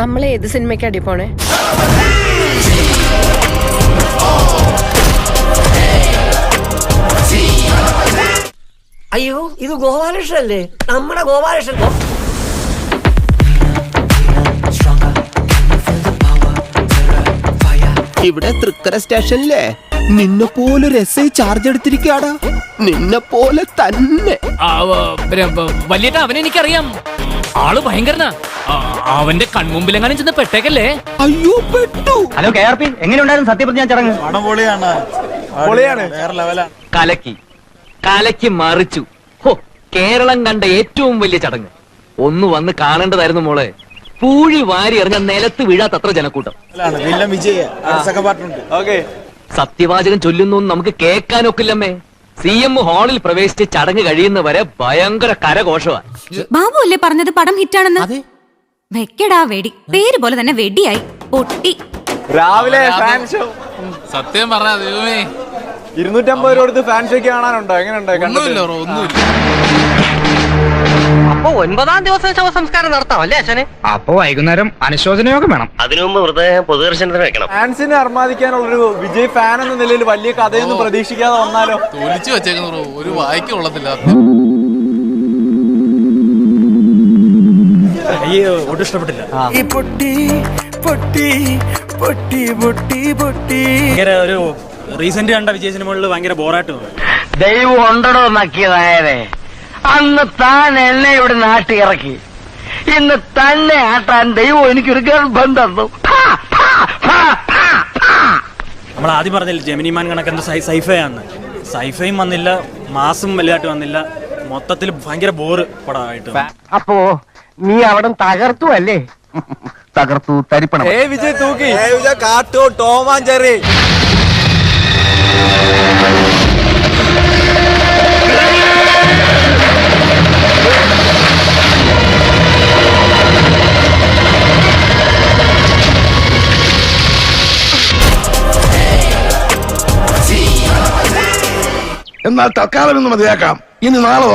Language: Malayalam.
നമ്മൾ ഏത് സിനിമയ്ക്ക് അടി പോണേ? അയ്യോ ഇത് ഗോപാലകൃഷ്ണല്ലേ നമ്മുടെ ഗോപാലകൃഷ്ണൻ. ഇവിടെ തൃക്കര സ്റ്റേഷനിലെ? നിന്നെ പോലെ ഒരു എസ് ഐ ചാർജ് എടുത്തിരിക്കാടാ നിന്നെ പോലെ തന്നെ. വലിയേട്ട അവനെ എനിക്കറിയാം. ആൾ ഭയങ്കരനാ. അവന്റെ അവന്റെ കൺമുമ്പിലെങ്ങാനും ചെന്ന് പെട്ടേക്കല്ലേ? അയ്യോ പെട്ടു. ഹലോ കെ ആർ പി എങ്ങനെയുണ്ടായിരുന്നു സത്യപ്രതിജ്ഞ ചടങ്ങ്? പൊളിയാണ്. കലക്കി. കലക്കി മറിച്ചു. ഹോ കേരളം കണ്ട ഏറ്റവും വലിയ ചടങ്ങ്. ഒന്ന് വന്ന് കാണേണ്ടതായിരുന്നു മോളെ. പൂഴി വാരി എറിഞ്ഞ നിലത്ത് വീഴാത്തത്ര ജനക്കൂട്ടം. വിജയ സത്യവാചകം ചൊല്ലുന്നു നമുക്ക് കേൾക്കാനൊക്കില്ലമ്മേ. സി എം ഹാളിൽ പ്രവേശിച്ച് ചടങ്ങ് കഴിയുന്നവരെ ഭയങ്കര കരഘോഷമാണ്. ബാബു അല്ലേ പറഞ്ഞത്? പടം ഹിറ്റാണെന്ന്. വെക്കടാ വെടി. പേര് പോലെ തന്നെ വെടിയായി. പൊട്ടി. രാവിലെ ഫാൻ ഷോ. സത്യം പറഞ്ഞ ദൈവമേ. ഇരുന്നൂറ്റമ്പത് രൂപ കൊടുത്ത് ഫാൻ ഷോയ്ക്ക് കാണാനുണ്ടോ? എങ്ങനെയുണ്ട്? ഒന്നുമില്ല ബ്രോ ഒന്നുമില്ല. അപ്പൊ ഒൻപതാം ദിവസം ശവസംസ്കാരം നടത്താം അല്ലേ അച്ഛനെ അപ്പൊ വൈകുന്നേരം അനുശോചനയോഗം വേണം. അതിനു മുമ്പ് മൃതദേഹം പൊതുദർശനത്തിന് വെക്കണം. ഫാൻസിനെ അർമാദിക്കാനുള്ളൊരു വിജയ് ഫാൻ എന്ന നിലയിൽ വലിയ കഥയൊന്നും പ്രതീക്ഷിക്കാതെ വന്നാലോ? തൊലിച്ചു വെച്ചേക്കുന്നു ബ്രോ ഒരു വായിക്ക് കൊള്ളത്തില്ല. ഭയങ്കര ഒരു റീസെന്റ് കണ്ട വിജയ സിനിമകളിൽ ഭയങ്കര ബോറായിട്ട് തോന്നി. ദൈവം ഉണ്ടടോ നക്കിയതായതേ അന്ന് താൻ എന്നെ ഇവിടെ നാട്ടി ഇറക്കി. ഇന്ന് തന്നെ ആട്ടാൻ ദൈവം എനിക്കൊരു ഗർഭം തന്നു. നമ്മൾ ആദ്യം പറഞ്ഞില്ല ജെമിനിമാൻ കണക്ക് എന്ത് സൈഫൈ ആണ് സൈഫയും വന്നില്ല മാസും വലുതായിട്ട് വന്നില്ല. മൊത്തത്തിൽ ഭയങ്കര ബോറ് പടമായിട്ട്. അപ്പോ നീ അവിടെ തകർത്തു അല്ലേ? തകർത്തു തരിപ്പണം ഏ വിജയ് തൂക്കി. ഏ വിജയ് കാട്ടു ടോമാൻ ചെറി. എന്നാൽ തൽക്കാലം ഇന്ന് മതിയാക്കാം. ഇനി നാളെ